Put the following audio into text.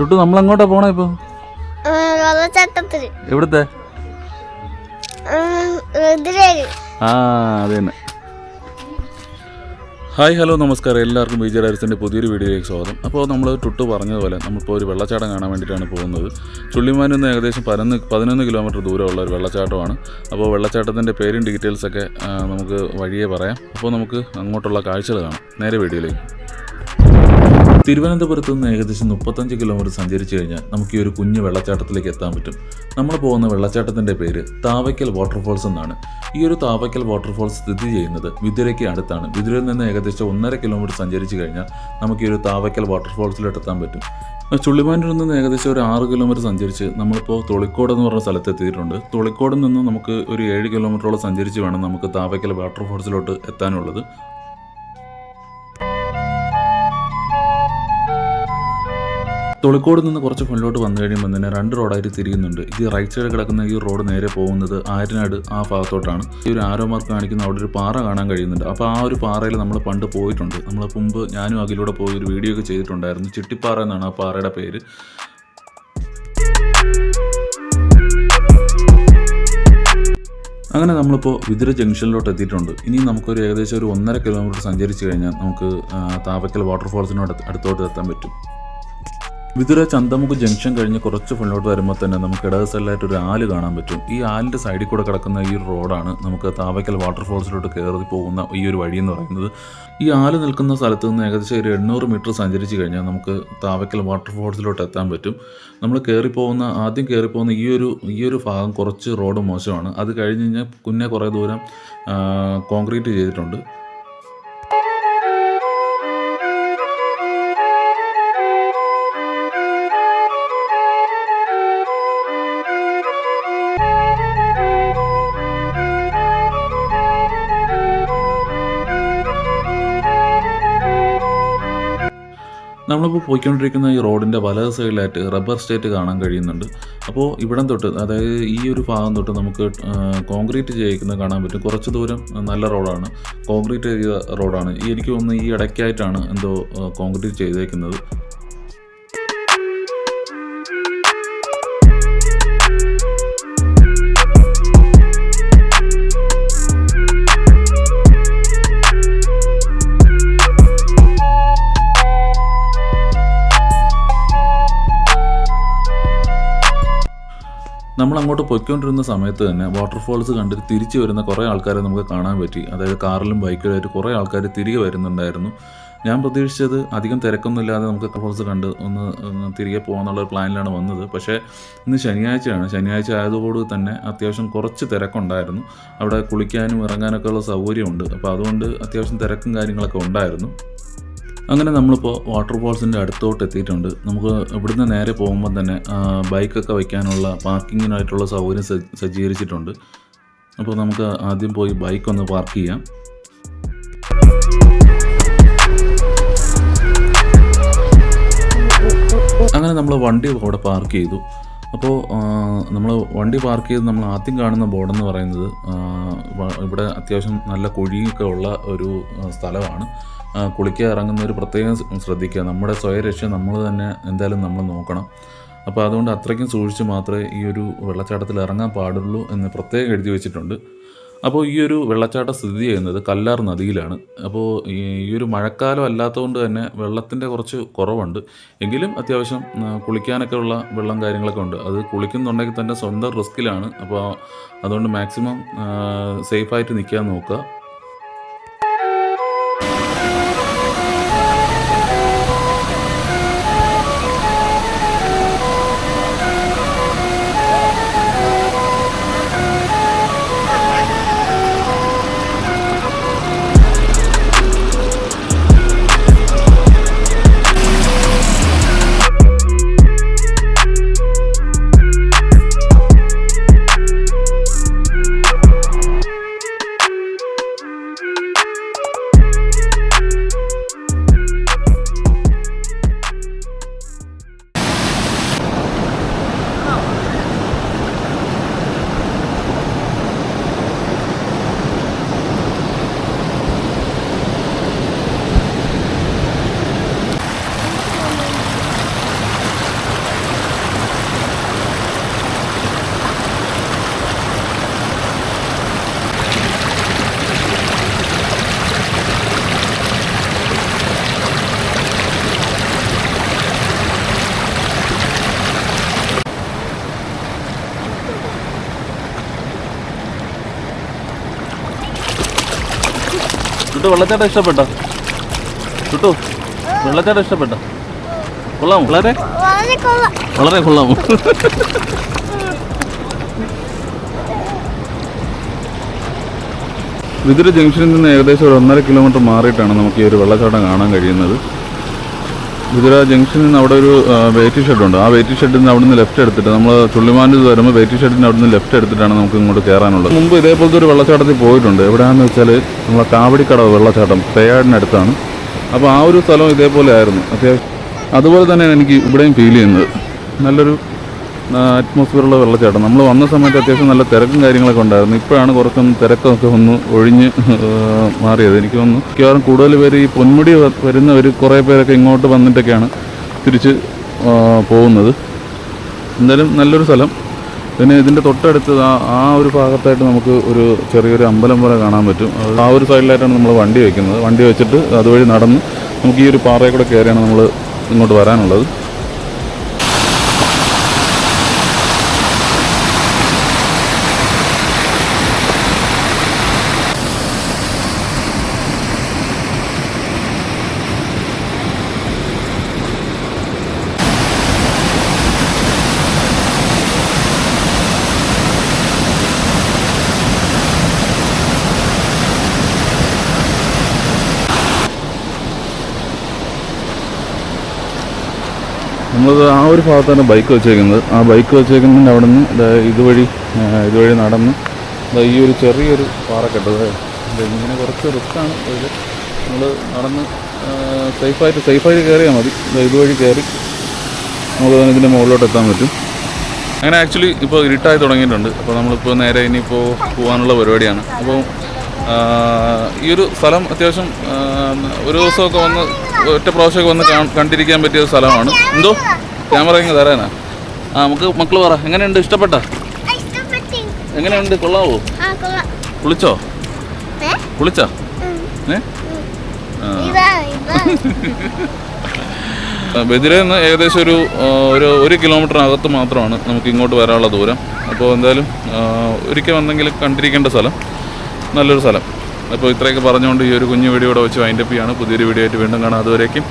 ടുട്ടു നമ്മൾ എങ്ങോട്ടാ പോണേ ഇപ്പൊ? വെള്ളച്ചാട്ടത്തിൽ എവിടുത്തെ? ആ അത് തന്നെ ഹായ് ഹലോ നമസ്കാരം. എല്ലാവർക്കും ബി ജെ ഡാരിസിന്റെ പുതിയൊരു വീഡിയോയിലേക്ക് സ്വാഗതം. അപ്പോൾ നമ്മൾ ടുട്ട് പറഞ്ഞതുപോലെ നമ്മളിപ്പോൾ ഒരു വെള്ളച്ചാട്ടം കാണാൻ വേണ്ടിയിട്ടാണ് പോകുന്നത്. ചുള്ളിമാനിൽ നിന്ന് ഏകദേശം പതിനൊന്ന് പതിനൊന്ന് കിലോമീറ്റർ ദൂരമുള്ള ഒരു വെള്ളച്ചാട്ടമാണ്. അപ്പോൾ വെള്ളച്ചാട്ടത്തിന്റെ പേരും ഡീറ്റെയിൽസൊക്കെ നമുക്ക് വഴിയേ പറയാം. അപ്പോൾ നമുക്ക് അങ്ങോട്ടുള്ള കാഴ്ചകൾ കാണാം. നേരെ വീഡിയോയിലേക്ക്. തിരുവനന്തപുരത്ത് നിന്ന് ഏകദേശം മുപ്പത്തഞ്ച് കിലോമീറ്റർ സഞ്ചരിച്ചു കഴിഞ്ഞാൽ നമുക്ക് ഈ ഒരു കുഞ്ഞു വെള്ളച്ചാട്ടത്തിലേക്ക് എത്താൻ പറ്റും. നമ്മൾ പോകുന്ന വെള്ളച്ചാട്ടത്തിന്റെ പേര് താവയ്ക്കൽ വാട്ടർഫോൾസ് എന്നാണ്. ഈ ഒരു താവയ്ക്കൽ വാട്ടർഫോൾസ് സ്ഥിതി ചെയ്യുന്നത് വിതുരയ്ക്ക് അടുത്താണ്. വിതുരയിൽ നിന്ന് ഏകദേശം ഒന്നര കിലോമീറ്റർ സഞ്ചരിച്ചു കഴിഞ്ഞാൽ നമുക്ക് ഈ ഒരു താവയ്ക്കൽ വാട്ടർഫോൾസിലോട്ട് എത്താൻ പറ്റും. ചുള്ളിമാനൂരിൽ നിന്ന് ഏകദേശം ഒരു ആറ് കിലോമീറ്റർ സഞ്ചരിച്ച് നമ്മളിപ്പോൾ തൊളിക്കോട് എന്ന് പറഞ്ഞ സ്ഥലത്ത് എത്തിയിട്ടുണ്ട്. നിന്ന് നമുക്ക് ഒരു ഏഴ് കിലോമീറ്ററോളം സഞ്ചരിച്ച് വേണം നമുക്ക് താവയ്ക്കൽ വാട്ടർഫോൾസിലോട്ട് എത്താനുള്ളത്. തൊളിക്കോട് നിന്ന് കുറച്ച് മുന്നോട്ട് വന്നു കഴിയുമ്പോൾ തന്നെ രണ്ട് റോഡായിട്ട് തിരിയുന്നുണ്ട്. ഇത് റൈറ്റ് സൈഡ് കിടക്കുന്ന ഈ റോഡ് നേരെ പോകുന്നത് ആര്യനാട് ആ ഭാഗത്തോട്ടാണ്. ഈ ഒരു ആരോ മാർക്ക് കാണിക്കുന്ന അവിടെ ഒരു പാറ കാണാൻ കഴിയുന്നുണ്ട്. അപ്പോൾ ആ ഒരു പാറയിൽ നമ്മൾ പണ്ട് പോയിട്ടുണ്ട്. നമ്മൾ മുമ്പ് ഞാനും അതിലൂടെ പോയി ഒരു വീഡിയോ ഒക്കെ ചെയ്തിട്ടുണ്ടായിരുന്നു. ചിട്ടിപ്പാറ എന്നാണ് ആ പാറയുടെ പേര്. അങ്ങനെ നമ്മളിപ്പോൾ വിതിര ജംഗ്ഷനിലോട്ട് എത്തിയിട്ടുണ്ട്. ഇനി നമുക്കൊരു ഏകദേശം ഒരു ഒന്നര കിലോമീറ്റർ സഞ്ചരിച്ച് കഴിഞ്ഞാൽ നമുക്ക് താവക്കൽ വാട്ടർഫോൾസിനോട് അടുത്തോട്ട് എത്താൻ പറ്റും. വിതുര ചന്തമുഖ് ജംഗ്ഷൻ കഴിഞ്ഞ് കുറച്ച് ഫ്രണ്ടിലോട്ട് വരുമ്പോൾ തന്നെ നമുക്ക് ഇടത് സൈഡിലായിട്ട് ഒരു ആൽ കാണാൻ പറ്റും. ഈ ആലിന്റെ സൈഡിൽ കൂടെ കിടക്കുന്ന ഈ റോഡാണ് നമുക്ക് താവയ്ക്കൽ വാട്ടർഫോൾസിലോട്ട് കയറി പോകുന്ന ഈ ഒരു വഴി എന്ന് പറയുന്നത്. ഈ ആൽ നിൽക്കുന്ന സ്ഥലത്ത് നിന്ന് ഏകദേശം ഒരു എണ്ണൂറ് മീറ്റർ സഞ്ചരിച്ച് കഴിഞ്ഞാൽ നമുക്ക് താവയ്ക്കൽ വാട്ടർഫോൾസിലോട്ട് എത്താൻ പറ്റും. നമ്മൾ കയറി പോകുന്ന ആദ്യം കയറി പോകുന്ന ഈ ഒരു ഈ ഒരു ഭാഗം കുറച്ച് റോഡ് മോശമാണ്. അത് കഴിഞ്ഞ് കഴിഞ്ഞാൽ കുഞ്ഞെ കുറേ ദൂരം കോൺക്രീറ്റ് ചെയ്തിട്ടുണ്ട്. നമ്മളിപ്പോൾ പോയിക്കൊണ്ടിരിക്കുന്ന ഈ റോഡിന്റെ വലത് സൈഡിലായിട്ട് റബ്ബർ സ്റ്റേറ്റ് കാണാൻ കഴിയുന്നുണ്ട്. അപ്പോൾ ഇവിടം തൊട്ട് അതായത് ഈ ഒരു ഭാഗം തൊട്ട് നമുക്ക് കോൺക്രീറ്റ് ചെയ്യിക്കുന്നത് കാണാൻ പറ്റും. കുറച്ച് ദൂരം നല്ല റോഡാണ്. കോൺക്രീറ്റ് ചെയ്ത റോഡാണ്. എനിക്ക് തോന്നുന്നു ഈ ഇടയ്ക്കായിട്ടാണ് എന്തോ കോൺക്രീറ്റ് ചെയ്തേക്കുന്നത്. നമ്മൾ അങ്ങോട്ട് പൊയ്ക്കൊണ്ടിരുന്ന സമയത്ത് തന്നെ വാട്ടർഫോൾസ് കണ്ടിട്ട് തിരിച്ചു വരുന്ന കുറേ ആൾക്കാരെ നമുക്ക് കാണാൻ പറ്റി. അതായത് കാറിലും ബൈക്കിലായിട്ട് കുറേ ആൾക്കാർ തിരികെ വരുന്നുണ്ടായിരുന്നു. ഞാൻ പ്രതീക്ഷിച്ചത് അധികം തിരക്കൊന്നുമില്ലാതെ നമുക്ക് ഫോൾസ് കണ്ട് ഒന്ന് തിരികെ പോകാന്നുള്ള ഒരു പ്ലാനിലാണ് വന്നത്. പക്ഷേ ഇന്ന് ശനിയാഴ്ചയാണ്. ശനിയാഴ്ച ആയതുകൊണ്ട് തന്നെ അത്യാവശ്യം കുറച്ച് തിരക്കുണ്ടായിരുന്നു. അവിടെ കുളിക്കാനും ഇറങ്ങാനൊക്കെ ഉള്ള സൗകര്യമുണ്ട്. അപ്പോൾ അതുകൊണ്ട് അത്യാവശ്യം തിരക്കും കാര്യങ്ങളൊക്കെ ഉണ്ടായിരുന്നു. അങ്ങനെ നമ്മളിപ്പോൾ വാട്ടർഫോൾസിന്റെ അടുത്തോട്ട് എത്തിയിട്ടുണ്ട്. നമുക്ക് ഇവിടുന്ന് നേരെ പോകുമ്പോൾ തന്നെ ബൈക്കൊക്കെ വയ്ക്കാനുള്ള പാർക്കിങ്ങിനായിട്ടുള്ള സൗകര്യം സജ്ജീകരിച്ചിട്ടുണ്ട്. അപ്പോൾ നമുക്ക് ആദ്യം പോയി ബൈക്ക് ഒന്ന് പാർക്ക് ചെയ്യാം. അങ്ങനെ നമ്മൾ വണ്ടി അവിടെ പാർക്ക് ചെയ്തു. അപ്പോൾ നമ്മൾ വണ്ടി പാർക്ക് ചെയ്ത് നമ്മൾ ആദ്യം കാണുന്ന ബോർഡെന്ന് പറയുന്നത് ഇവിടെ അത്യാവശ്യം നല്ല കുഴിയൊക്കെ ഉള്ള ഒരു സ്ഥലമാണ്. കുളിക്കാൻ ഇറങ്ങുന്ന ഒരു പ്രത്യേകം ശ്ര- ശ്രദ്ധിക്കുക. നമ്മുടെ സ്വയരക്ഷ നമ്മൾ തന്നെ എന്തായാലും നമ്മൾ നോക്കണം. അപ്പോൾ അതുകൊണ്ട് അത്രയ്ക്കും സൂക്ഷിച്ച് മാത്രമേ ഈ ഒരു വെള്ളച്ചാട്ടത്തിൽ ഇറങ്ങാൻ പാടുള്ളൂ എന്ന് പ്രത്യേകം എഴുതി വെച്ചിട്ടുണ്ട്. അപ്പോൾ ഈ ഒരു വെള്ളച്ചാട്ടം സ്ഥിതി ചെയ്യുന്നത് കല്ലാർ നദിയിലാണ്. അപ്പോൾ ഈ ഒരു മഴക്കാലം അല്ലാത്തതുകൊണ്ട് തന്നെ വെള്ളത്തിന്റെ കുറച്ച് കുറവുണ്ട്. എങ്കിലും അത്യാവശ്യം കുളിക്കാനൊക്കെ ഉള്ള വെള്ളം കാര്യങ്ങളൊക്കെ ഉണ്ട്. അത് കുളിക്കുന്നുണ്ടെങ്കിൽ തന്നെ സ്വന്തം റിസ്ക്കിലാണ്. അപ്പോൾ അതുകൊണ്ട് മാക്സിമം സേഫായിട്ട് നിൽക്കാൻ നോക്കുക. ചുട്ടു വെള്ളച്ചാട്ടം ഇഷ്ടപ്പെട്ടോ? ചുട്ടു വെള്ളച്ചാട്ടം ഇഷ്ടപ്പെട്ടോ? കൊള്ളാമോ? വളരെ? വളരെ കൊള്ളാം. വളരെ കൊള്ളാമോ? വിതുര ജംഗ്ഷനിൽ നിന്ന് ഏകദേശം ഒരു ഒന്നര കിലോമീറ്റർ മാറിയിട്ടാണ് നമുക്ക് ഈ ഒരു വെള്ളച്ചാട്ടം കാണാൻ കഴിയുന്നത്. വിതുര ജംഗ്ഷനിൽ നിന്ന് അവിടെ ഒരു വെയിറ്റിംഗ് ഷെഡുണ്ട് ആ വെയിറ്റിംഗ് ഷെഡിൽ നിന്ന് അവിടുന്ന് ലെഫ്റ്റ് എടുത്തിട്ട് നമ്മൾ ചുള്ളിമാനിൽ വരുമ്പോൾ വെയിറ്റിംഗ് ഷെഡിന് അവിടെ നിന്ന് ലെഫ്റ്റ് എടുത്തിട്ടാണ് നമുക്ക് ഇങ്ങോട്ട് കയറാനുള്ളത് മുമ്പ് ഇതേപോലത്തെ ഒരു വെള്ളച്ചാട്ടത്തിൽ പോയിട്ടുണ്ട്. എവിടെയാണെന്ന് വെച്ചാൽ നമ്മളെ കാവടിക്കടവ് വെള്ളച്ചാട്ടം പേയാടിനടുത്താണ് അപ്പോൾ ആ ഒരു സ്ഥലം ഇതേപോലെ ആയിരുന്നു. അത്യാവശ്യം അതുപോലെ തന്നെയാണ് എനിക്ക് ഇവിടെയും ഫീൽ ചെയ്യുന്നത്. നല്ലൊരു അറ്റ്മോസ്ഫിയറുള്ള വെള്ളച്ചാട്ടം. നമ്മൾ വന്ന സമയത്ത് അത്യാവശ്യം നല്ല തിരക്കും കാര്യങ്ങളൊക്കെ ഉണ്ടായിരുന്നു. ഇപ്പോഴാണ് കുറച്ചൊന്ന് തിരക്കൊക്കെ ഒന്ന് ഒഴിഞ്ഞ് മാറിയത്. എനിക്ക് തോന്നുന്നു മിക്കവാറും കൂടുതൽ പേര് ഈ പൊന്മുടി വരുന്ന ഒരു കുറേ പേരൊക്കെ ഇങ്ങോട്ട് വന്നിട്ടൊക്കെയാണ് തിരിച്ച് പോകുന്നത്. എന്തായാലും നല്ലൊരു സ്ഥലം. പിന്നെ ഇതിന്റെ തൊട്ടടുത്ത് ആ ആ ഒരു ഭാഗത്തായിട്ട് നമുക്ക് ഒരു ചെറിയൊരു അമ്പലം പോലെ കാണാൻ പറ്റും. ആ ഒരു സൈഡിലായിട്ടാണ് നമ്മൾ വണ്ടി വയ്ക്കുന്നത് വണ്ടി വെച്ചിട്ട് അതുവഴി നടന്ന് നമുക്ക് ഈ ഒരു പാറയിൽ കൂടെ കയറിയാണ് നമ്മൾ ഇങ്ങോട്ട് വരാനുള്ളത്. നമ്മളത് ആ ഒരു ഭാഗത്താണ് ബൈക്ക് വെച്ചേക്കുന്നത്. ആ ബൈക്ക് വെച്ചേക്കുന്നതിന്റെ അവിടെ നിന്ന് ഇതുവഴി ഇതുവഴി നടന്ന് ഈ ഒരു ചെറിയൊരു പാറക്കെട്ട് ഇങ്ങനെ കുറച്ച് റിസ്ക്കാണ് ഇതിൽ നമ്മൾ നടന്ന് സേഫായിട്ട് സേഫായിട്ട് കയറിയാൽ മതി. ഇതുവഴി കയറി നമുക്ക് ഇതിന്റെ മുകളിലോട്ട് എത്താൻ പറ്റും. അങ്ങനെ ആക്ച്വലി ഇപ്പോൾ ഇരുട്ടായി തുടങ്ങിയിട്ടുണ്ട്. അപ്പോൾ നമ്മളിപ്പോൾ നേരെ ഇനിയിപ്പോൾ പോകാനുള്ള പരിപാടിയാണ്. അപ്പോൾ ഈ ഒരു സ്ഥലം അത്യാവശ്യം ഒരു ദിവസമൊക്കെ വന്ന് ഒറ്റ പ്രാവശ്യമൊക്കെ വന്ന് കണ്ടിരിക്കാൻ പറ്റിയ ഒരു സ്ഥലമാണ്. എന്തോ? ക്യാമറ ഇങ്ങ് തരാനാ. ആ നമുക്ക് മക്കൾ പറ. എങ്ങനെയുണ്ട്? ഇഷ്ടപ്പെട്ട? എങ്ങനെയുണ്ട്? കൊള്ളാവോ? കുളിച്ചോ? കുളിച്ചോ. ഏ? ബദിരയിൽ നിന്ന് ഏകദേശം ഒരു ഒരു ഒരു കിലോമീറ്ററിനകത്ത് മാത്രമാണ് നമുക്ക് ഇങ്ങോട്ട് വരാനുള്ള ദൂരം. അപ്പോൾ എന്തായാലും ഒരിക്കൽ വന്നെങ്കിൽ കണ്ടിരിക്കേണ്ട സ്ഥലം. നല്ലൊരു സ്ഥലം. അപ്പോൾ ഇത്രയൊക്കെ പറഞ്ഞുകൊണ്ട് ഈ ഒരു കുഞ്ഞു വീഡിയോ ഇവിടെ വെച്ച് വൈൻഡപ്പ് ചെയ്യാണ്. പുതിയൊരു വീഡിയോ ആയിട്ട് വീണ്ടും കാണാം. അതുവരേക്കും